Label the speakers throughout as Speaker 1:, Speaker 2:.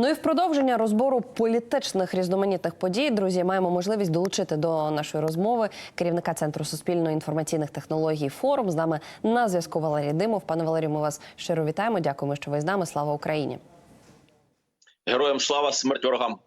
Speaker 1: Ну і в продовження розбору політичних різноманітних подій, друзі, маємо можливість долучити до нашої розмови керівника центру суспільної інформаційних технологій форум. З нами на зв'язку Валерій Димов. Пане Валерію, ми вас щиро вітаємо. Дякуємо, що ви з нами. Слава Україні.
Speaker 2: Героям слава смерть ворогам.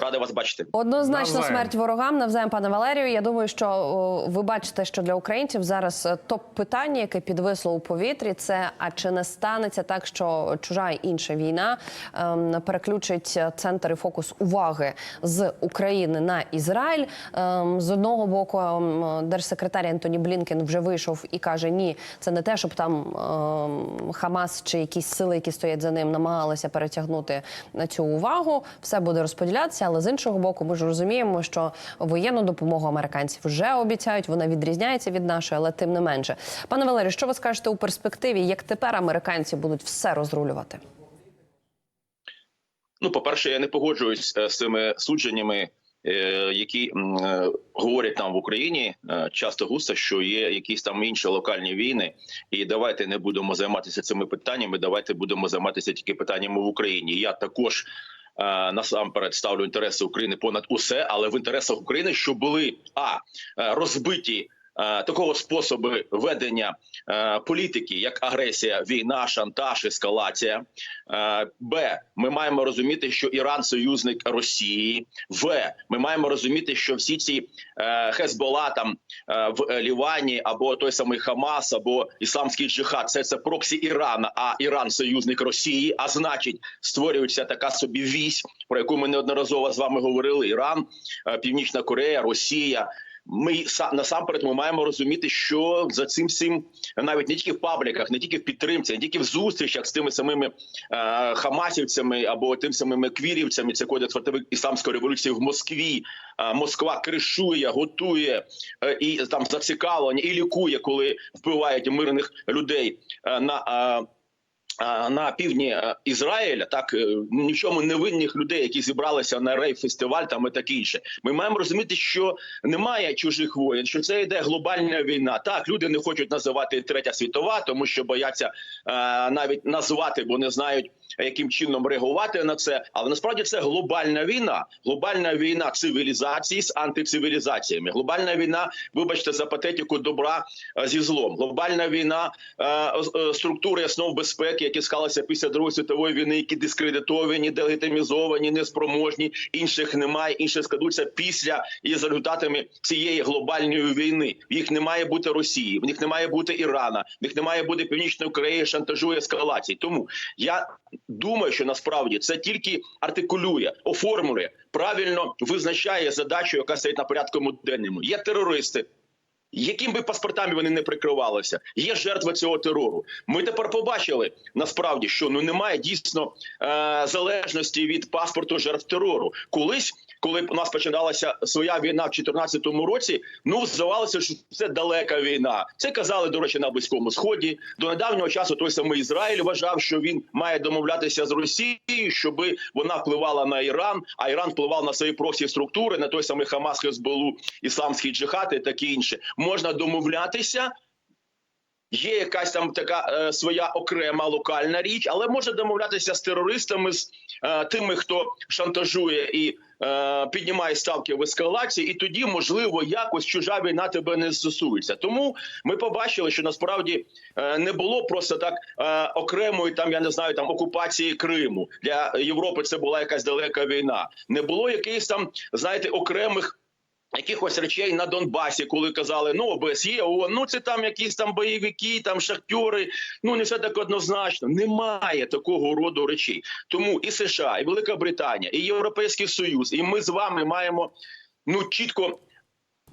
Speaker 2: Радий вас бачити.
Speaker 1: Однозначно
Speaker 3: Навзаєм.
Speaker 1: смерть ворогам. Навзаєм, пане Валерію. Я думаю, що о, ви бачите, що для українців зараз е, топ питання, яке підвисло у повітрі, це а чи не станеться так, що чужа інша війна ем, переключить центр і фокус уваги з України на Ізраїль. Ем, з одного боку, ем, держсекретар Антоні Блінкен вже вийшов і каже: ні, це не те, щоб там ем, Хамас чи якісь сили, які стоять за ним, намагалися перетягнути на цю увагу. Все буде розподілятися, але з іншого боку, ми ж розуміємо, що воєнну допомогу американці вже обіцяють. Вона відрізняється від нашої, але тим не менше. Пане Валерію, що ви скажете у перспективі, як тепер американці будуть все розрулювати?
Speaker 2: Ну, по-перше, я не погоджуюсь е, з цими судженнями, е, які е, говорять нам в Україні часто густо, що є якісь там інші локальні війни, і давайте не будемо займатися цими питаннями. Давайте будемо займатися тільки питаннями в Україні. Я також. Е, Насамперед ставлю інтереси України понад усе, але в інтересах України, щоб були а е, розбиті такого способу ведення е, політики, як агресія, війна, шантаж, ескалація. Е, Б. Ми маємо розуміти, що Іран союзник Росії. В. Ми маємо розуміти, що всі ці е, Хезбола там е, в Лівані або той самий Хамас, або Ісламський джихад, це це проксі Ірана, а Іран союзник Росії. А значить, створюється така собі вісь, про яку ми неодноразово з вами говорили: Іран, е, Північна Корея, Росія. Ми са- насамперед ми маємо розуміти, що за цим всім навіть не тільки в пабліках, не тільки в підтримці, не тільки в зустрічах з тими самими е, хамасівцями або тим самими квірівцями, це кодекс проти ісламської революції в Москві. Е, Москва кришує, готує е, і там зацікавлення і лікує, коли вбивають мирних людей е, на. е, на півдні е, Ізраїля, так е, ні в чому не винних людей, які зібралися на рейв фестиваль там і таке інше. Ми маємо розуміти, що немає чужих воєн, що це йде глобальна війна. Так, люди не хочуть називати третя світова, тому що бояться е, навіть назвати, бо не знають. Яким чином реагувати на це, але насправді це глобальна війна, глобальна війна цивілізації з антицивілізаціями, глобальна війна, вибачте, за патетику добра зі злом, глобальна війна структури основ безпеки, які склалися після другої світової війни, які дискредитовані, делегітимізовані, неспроможні. Інших немає, інші складуться після і за результатами цієї глобальної війни. В їх не має бути Росії, в них не має бути Ірана, в них не має бути Північної Кореї, шантажу і ескалації. Тому я думаю, що насправді це тільки артикулює, оформлює правильно визначає задачу, яка стоїть на порядку денному. Є терористи. Яким би паспортами вони не прикривалися, є жертва цього терору. Ми тепер побачили насправді, що ну немає дійсно е- залежності від паспорту жертв терору. Колись, коли у нас починалася своя війна в 2014 році, ну здавалося, що це далека війна. Це казали, до речі, на близькому сході. До недавнього часу той самий Ізраїль вважав, що він має домовлятися з Росією, щоб вона впливала на Іран, а Іран впливав на свої проксі структури, на той самий Хамас, Хезболу, ісламський джихад і таке інше. Можна домовлятися. Є якась там така е, своя окрема локальна річ, але може домовлятися з терористами, з е, тими, хто шантажує і піднімає ставки в ескалації, і тоді можливо якось чужа війна тебе не стосується. Тому ми побачили, що насправді е, не було просто так е, окремої там, я не знаю, там окупації Криму для Європи. Це була якась далека війна. Не було якихось там, знаєте, окремих. Якихось речей на Донбасі, коли казали, ну ОБСЄ, ООН, ну це там якісь там бойовики, там шахтери. Ну не все так однозначно. Немає такого роду речей. Тому і США, і Велика Британія, і Європейський Союз, і ми з вами маємо ну чітко.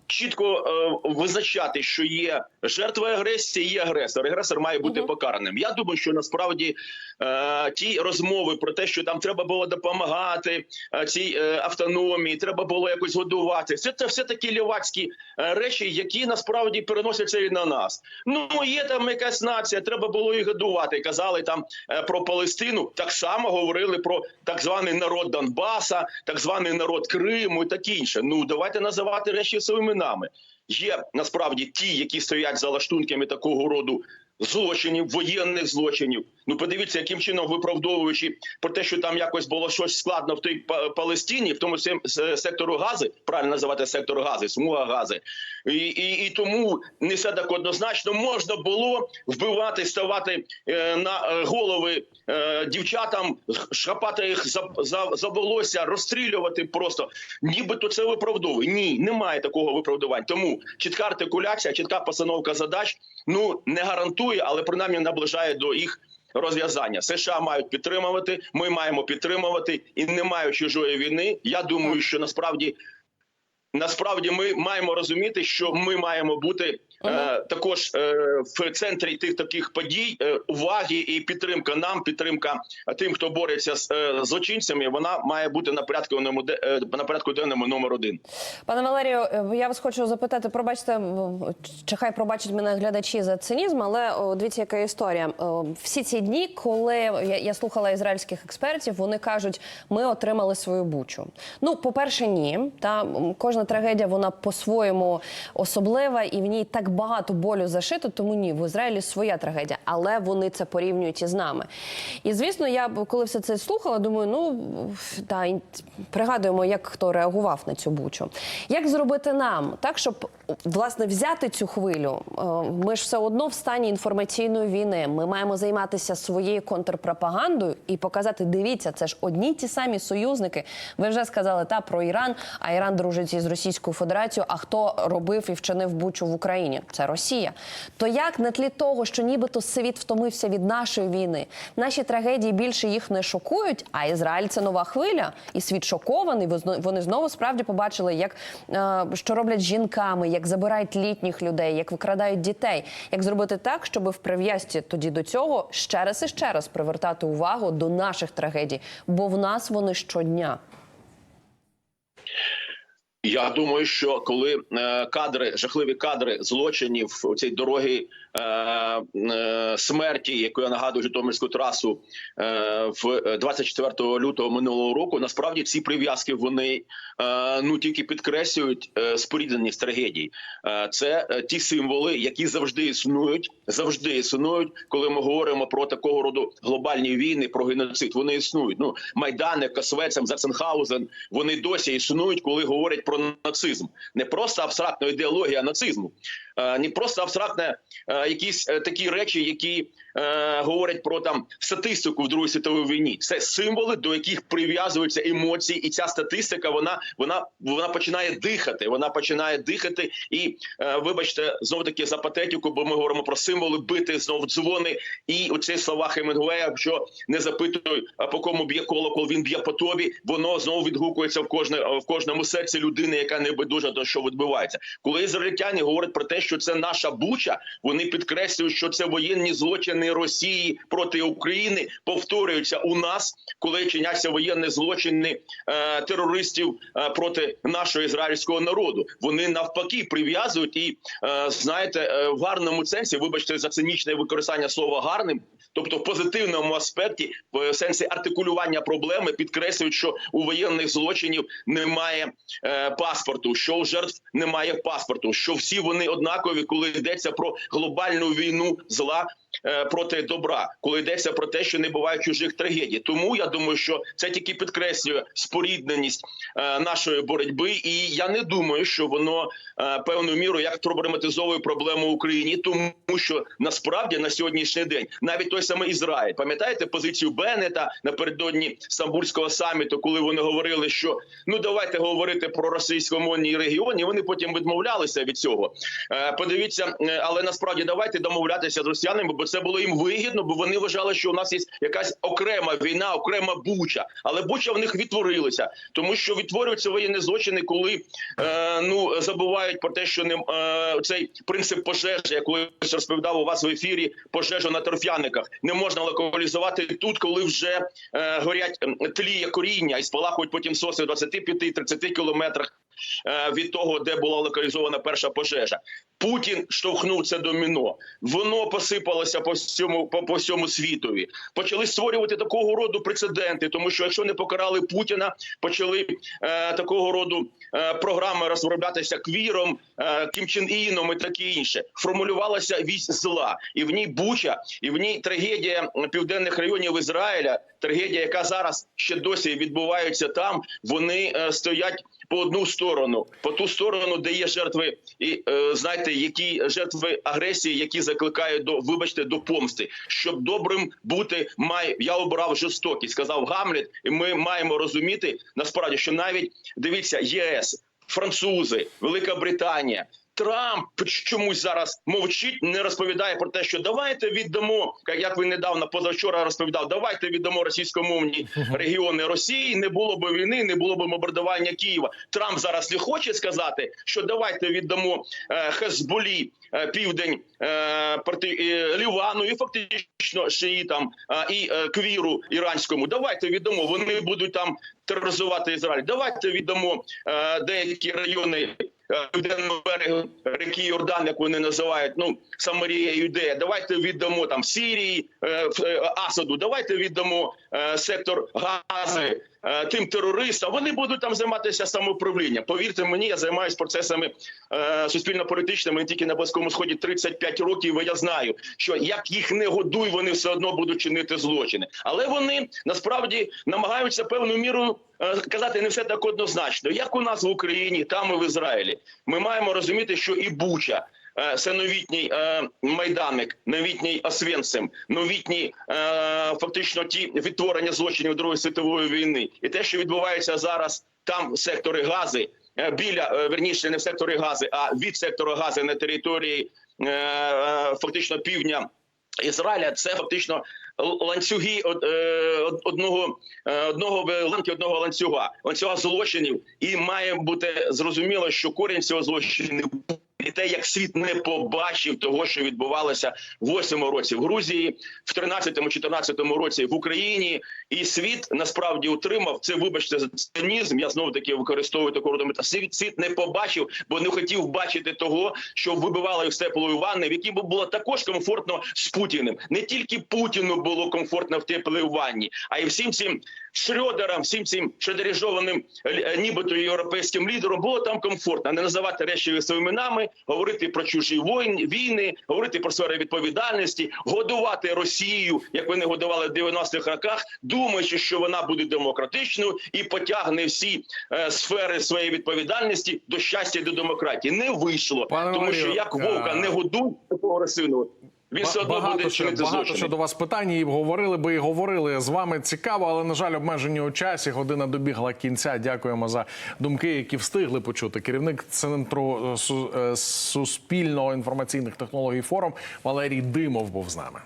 Speaker 2: Чітко е, визначати, що є жертва агресії, є агресор. Агресор має бути покараним. Я думаю, що насправді е, ті розмови про те, що там треба було допомагати е, цій е, автономії, треба було якось годувати. Це, це все такі лівацькі е, речі, які насправді переносяться і на нас. Ну є там якась нація, треба було їх годувати. Казали там е, про Палестину. Так само говорили про так званий народ Донбаса, так званий народ Криму і таке інше. Ну давайте називати речі своїми іменами. Є насправді ті, які стоять за лаштунками такого роду злочинів, воєнних злочинів. Ну подивіться, яким чином виправдовуючи про те, що там якось було щось складно в Па- Палестині, в тому сем- с- сектору гази, правильно називати сектор гази, смуга гази, і, і, і тому не все так однозначно можна було вбивати, ставати е, на е, голови е, дівчатам, шапати їх за, за, за волосся, розстрілювати просто. Нібито це виправдовує. Ні, немає такого виправдування. Тому чітка артикуляція, чітка постановка задач ну не гарантує, але принаймні наближає до їх. Розв'язання США мають підтримувати. Ми маємо підтримувати, і немає чужої війни. Я думаю, що насправді насправді ми маємо розуміти, що ми маємо бути е, також е, в центрі тих таких подій е, уваги і підтримка нам, підтримка тим, хто бореться з е, злочинцями. Вона має бути на порядку е, на порядку денному номер один.
Speaker 1: Пане Валерію, я вас хочу запитати, пробачте, чи хай пробачать мене глядачі за цинізм, але о, дивіться, яка історія. Всі ці дні, коли я, я слухала ізраїльських експертів, вони кажуть, ми отримали свою бучу. Ну, по-перше, ні. Та кожна трагедія вона по-своєму особлива, і в ній так багато болю зашито. Тому ні, в Ізраїлі своя трагедія, але вони це порівнюють із нами. І звісно, я коли все це слухала, думаю, ну та пригадуємо, як хто реагував на цю бучу. Як зробити нам так, щоб власне взяти цю хвилю? Е, Ми ж все одно в стані інформаційної війни. Ми маємо займатися своєю контрпропагандою і показати: дивіться, це ж одні ті самі союзники. Ви вже сказали та про Іран, а Іран дружить із Російською Федерацією. А хто робив і вчинив бучу в Україні? Це Росія. То як на тлі того, що нібито світ втомився від нашої війни, наші трагедії більше їх не шокують. А Ізраїль це нова хвиля, і світ шокований. Вони знову справді побачили, як е, що роблять жінками, як забирають літніх людей, як викрадають дітей. Як зробити так, щоб в прив'язці тоді до цього ще раз і ще раз привертати увагу до наших трагедій, бо в нас вони щодня.
Speaker 2: Я думаю, що коли е, кадри, жахливі кадри злочинів цій дороги смерті, яку я нагадую Житомирську трасу е, в 24 лютого минулого року, насправді ці прив'язки вони е, ну тільки підкреслюють е, спорідненість трагедій. Е, це е, ті символи, які завжди існують, завжди існують, коли ми говоримо про такого роду глобальні війни, про геноцид. Вони існують. Ну майдани, Косвецем, Заценхаузен, вони досі існують, коли говорять про нацизм. Не просто абстрактна ідеологія нацизму, е, не просто абстрактна е, якісь е, такі речі, які е, говорять про там статистику в Другій світовій війні. Це символи, до яких прив'язуються емоції, і ця статистика вона вона вона починає дихати. Вона починає дихати. І е, вибачте, знову таки за патетику, бо ми говоримо про символи, бити знов дзвони. І оці слова Хемінгуея, що не запитуй, по кому б'є колокол, він б'є по тобі. Воно знову відгукується в кожне в кожному серці людини, яка не байдужа до що відбувається. Коли ізраїльтяни говорять про те, що це наша буча, вони підкреслюють, що це воєнні злочини Росії проти України повторюються у нас, коли чиняться воєнні злочини е, терористів е, проти нашого ізраїльського народу. Вони навпаки прив'язують і е, знаєте, е, в гарному сенсі, вибачте за цинічне використання слова гарним, тобто в позитивному аспекті, в сенсі артикулювання проблеми, підкреслюють, що у воєнних злочинів немає е, паспорту, що у жертв немає паспорту, що всі вони однакові, коли йдеться про глобальну війну зла. е, Проти добра, коли йдеться про те, що не буває чужих трагедій, тому я думаю, що це тільки підкреслює спорідненість е, нашої боротьби, і я не думаю, що воно е, певною мірою як проблематизовує проблему в Україні, тому що насправді на сьогоднішній день навіть той самий Ізраїль, пам'ятаєте позицію Беннета напередодні Стамбульського саміту, коли вони говорили, що ну давайте говорити про російськомовні регіони. Вони потім відмовлялися від цього. Е, Подивіться, е, але насправді давайте домовлятися з росіянами, бо це було їм вигідно, бо вони вважали, що у нас є якась окрема війна, окрема буча, але буча в них відтворилася, тому що відтворюються воєнні злочини, коли е, ну забувають про те, що не е, цей принцип пожежі, я колись розповідав у вас в ефірі, пожежу на торфяниках. Не можна локалізувати тут, коли вже е, горять ем, тліє коріння і спалахують потім соси в 25-30 кілометрах від того, де була локалізована перша пожежа. Путін штовхнув це доміно. Воно посипалося по всьому по, по всьому світові. Почали створювати такого роду прецеденти, тому що якщо не покарали Путіна, почали е, такого роду е, програми розроблятися квіром, е, Кім Чен Іном і таке інше. Формулювалася вісь зла, і в ній Буча, і в ній трагедія південних районів Ізраїля. Трагедія, яка зараз ще досі відбувається там. Вони е, стоять по одну сторону, по ту сторону, де є жертви, і е, знаєте, які жертви агресії, які закликають до вибачте до помсти. Щоб добрим бути, має я обрав жорстокість, сказав Гамлет, і ми маємо розуміти насправді, що навіть дивіться, ЄС, французи, Велика Британія. Трамп чомусь зараз мовчить, не розповідає про те, що давайте віддамо, як ви недавно позавчора розповідав, давайте віддамо російськомовні регіони Росії. Не було б війни, не було б бомбардування Києва. Трамп зараз не хоче сказати, що давайте віддамо е, Хезболі е, південь е, проти Лівану і фактично шиїтам е, і квіру іранському. Давайте віддамо. Вони будуть там тероризувати Ізраїль. Давайте віддамо деякі райони. Е, Південного берегу реки Йордан, як вони називають, ну Самарія, Юдея. Давайте віддамо там Сирії, е, е, Асаду. Давайте віддамо сектор Гази тим терористам. Вони будуть там займатися самоуправлінням. Повірте мені, я займаюся процесами е, суспільно-політичними тільки на близькому сході 35 років. І я знаю, що як їх не годуй, вони все одно будуть чинити злочини. Але вони насправді намагаються певною мірою е, казати не все так однозначно, як у нас в Україні, там і в Ізраїлі. Ми маємо розуміти, що і Буча. Е, Це новітній е, майданик, новітній Освенцим, новітні е, фактично ті відтворення злочинів Другої світової війни, і те, що відбувається зараз там сектори гази, е, біля верніше не в секторі гази, а від сектору гази на території фактично півдня Ізраїля. Це фактично ланцюги од- одного одного в- ланки одного ланцюга, ланцюга злочинів, і має бути зрозуміло, що корінь цього злочину і те, як світ не побачив того, що відбувалося в 8 році в Грузії, в 13-14 році в Україні, і світ насправді утримав це. Вибачте за цинізм. Я знову таки використовую таку роду мета. Світ світ не побачив, бо не хотів бачити того, що вибивали їх з теплої ванни, в якій було також комфортно з Путіним. Не тільки Путіну було комфортно в теплій ванні, а й всім цим Шрёдерам, всім цим шедережованим е, нібито європейським лідером було там комфортно. Не називати речі своїми іменами, говорити про чужі війни, говорити про сфери відповідальності, годувати Росію, як вони годували в 90-х роках, думаючи, що вона буде демократичною і потягне всі е, сфери своєї відповідальності до щастя і до демократії. Не вийшло,
Speaker 3: Пане
Speaker 2: тому що як вовка
Speaker 3: е,
Speaker 2: не годуй такого агресивного. Він все одно
Speaker 3: Багато
Speaker 2: буде чинити
Speaker 3: багато
Speaker 2: злочини.
Speaker 3: ще до вас питань і говорили би і говорили з вами цікаво, але на жаль, обмежені у часі. Година добігла кінця. Дякуємо за думки, які встигли почути. Керівник центру е, е, суспільного інформаційних технологій форум Валерій Димов був з нами.